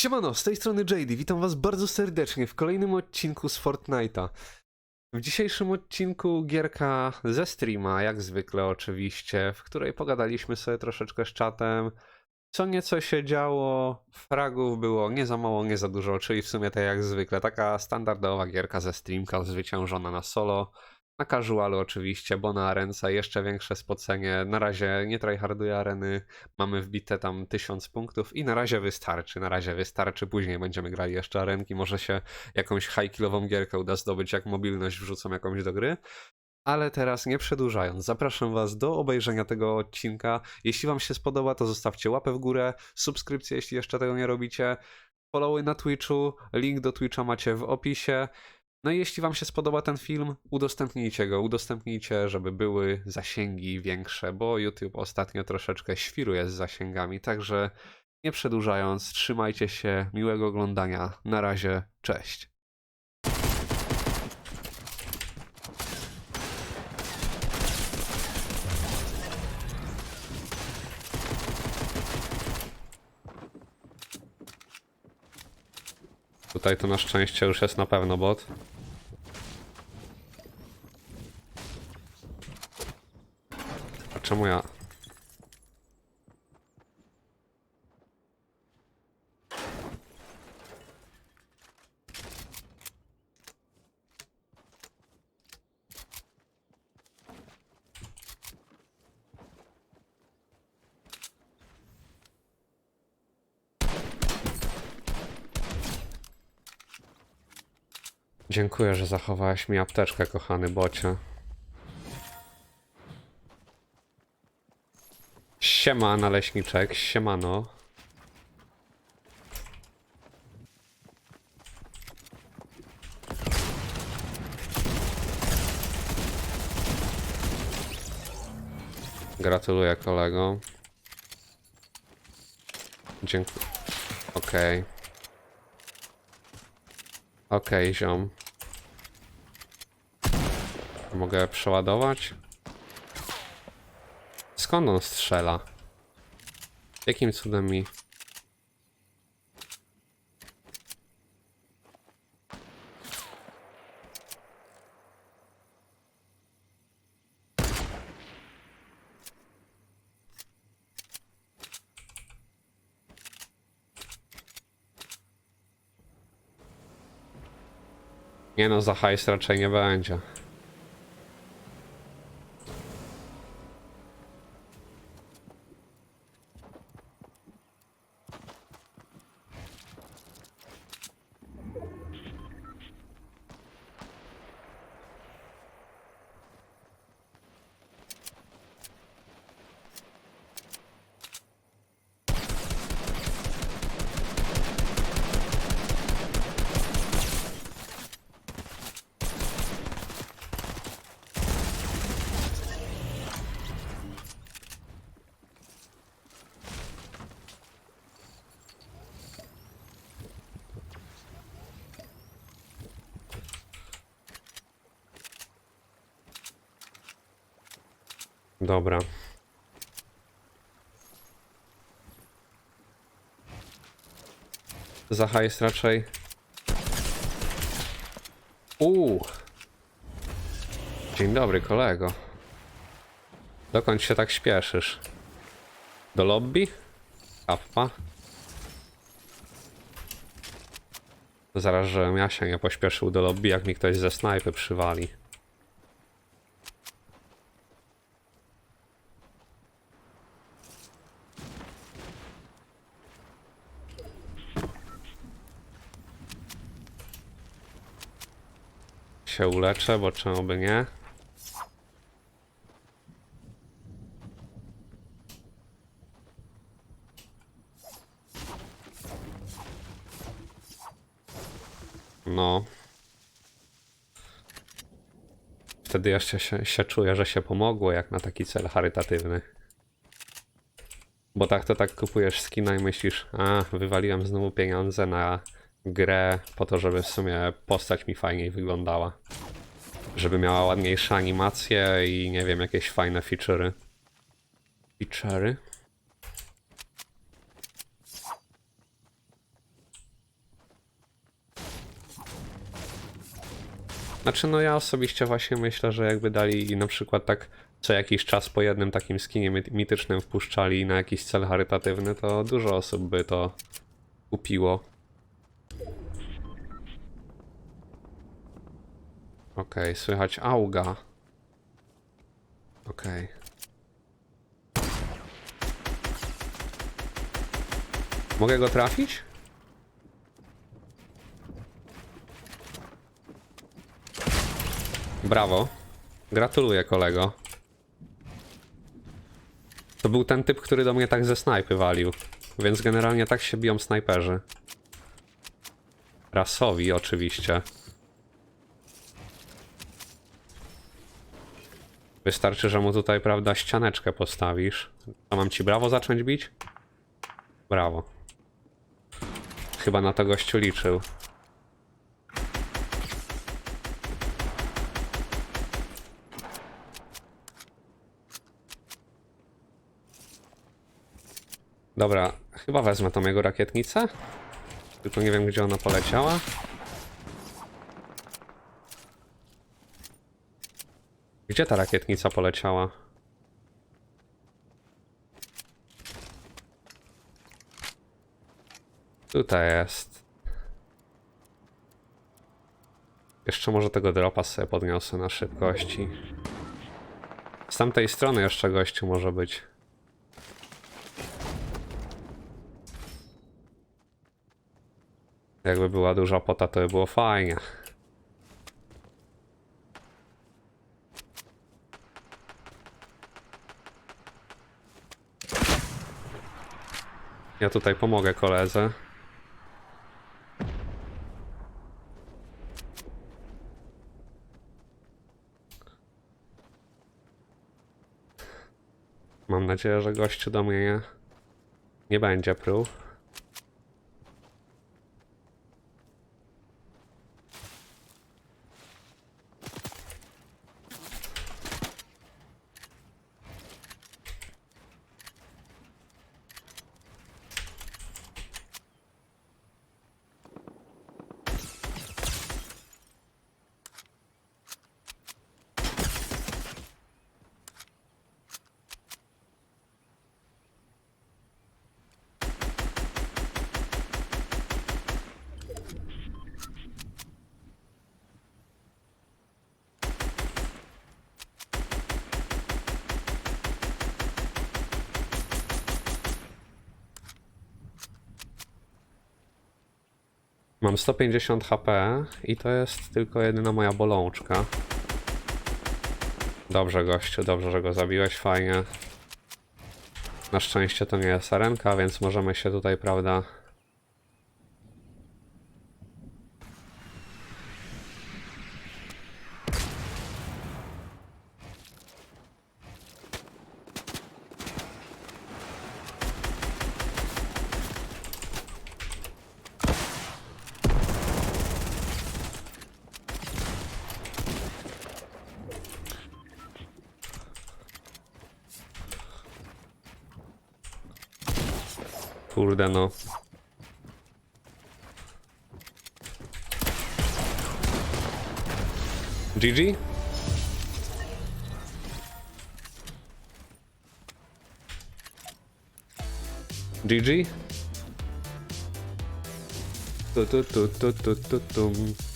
Siemano, z tej strony JD, witam was bardzo serdecznie w kolejnym odcinku z Fortnite'a. W dzisiejszym odcinku gierka ze streama, jak zwykle oczywiście, w której pogadaliśmy sobie troszeczkę z czatem. Co nieco się działo, fragów było nie za mało, nie za dużo, czyli w sumie tak jak zwykle, taka standardowa gierka ze streamka zwyciężona na solo. Na casualu oczywiście, bo na arence jeszcze większe spocenie. Na razie nie tryharduję areny, mamy wbite tam 1000 punktów i na razie wystarczy, na razie wystarczy. Później będziemy grali jeszcze arenki, może się jakąś high-killową gierkę uda zdobyć, jak mobilność wrzucą jakąś do gry. Ale teraz nie przedłużając, zapraszam Was do obejrzenia tego odcinka. Jeśli Wam się spodoba, to zostawcie łapę w górę, subskrypcję, jeśli jeszcze tego nie robicie, followy na Twitchu, link do Twitcha macie w opisie. No i jeśli Wam się spodoba ten film, udostępnijcie go, udostępnijcie, żeby były zasięgi większe, bo YouTube ostatnio troszeczkę świruje z zasięgami, także nie przedłużając, trzymajcie się, miłego oglądania, na razie, cześć. Tutaj to na szczęście już jest na pewno bot. Czemu ja? Dziękuję, że zachowałeś mi apteczkę, kochany bocie. Siema, naleśniczek, siemano. Gratuluję kolego. Dziękuję. Okej. Okej, ziom. Mogę przeładować? Skąd on strzela? Jakim cudem mi... Nie no, za hajs raczej nie będzie. Dobra. Za hajs raczej. Uuu. Dzień dobry, kolego. Dokąd się tak śpieszysz? Do lobby? Kappa? Zaraz, żebym ja się nie pośpieszył do lobby, jak mi ktoś ze snajpy przywali. Się uleczę, bo czemu by nie? No. Wtedy jeszcze się, się czuję, że się pomogło, jak na taki cel charytatywny. Bo tak to tak kupujesz skina i myślisz, a wywaliłem znowu pieniądze na grę po to, żeby w sumie postać mi fajniej wyglądała. Żeby miała ładniejsze animacje i nie wiem, jakieś fajne featurey. Featurey? Znaczy, no ja osobiście właśnie myślę, że jakby dali na przykład tak co jakiś czas po jednym takim skinie mitycznym wpuszczali na jakiś cel charytatywny, to dużo osób by to kupiło. Okej, słychać auga. Okej. Mogę go trafić? Brawo. Gratuluję, kolego. To był ten typ, który do mnie tak ze snajpy walił. Więc generalnie tak się biją snajperzy. Rasowi oczywiście. Wystarczy, że mu tutaj, prawda, ścianeczkę postawisz. A mam ci brawo zacząć bić? Brawo. Chyba na to gościu liczył. Dobra, chyba wezmę tą jego rakietnicę. Tylko nie wiem, gdzie ona poleciała. Gdzie ta rakietnica poleciała? Tutaj jest. Jeszcze może tego dropa sobie podniosę na szybkości. Z tamtej strony jeszcze gościu może być. Jakby była duża pota, to by było fajnie. Ja tutaj pomogę koledze. Mam nadzieję, że gościu do mnie nie, będzie pruł. Mam 150 HP i to jest tylko jedyna moja bolączka. Dobrze, gościu, dobrze, że go zabiłeś, fajnie. Na szczęście to nie jest arenka, więc możemy się tutaj, prawda... Kurde no. GG? GG? Tu tu tu tu tu tu tum.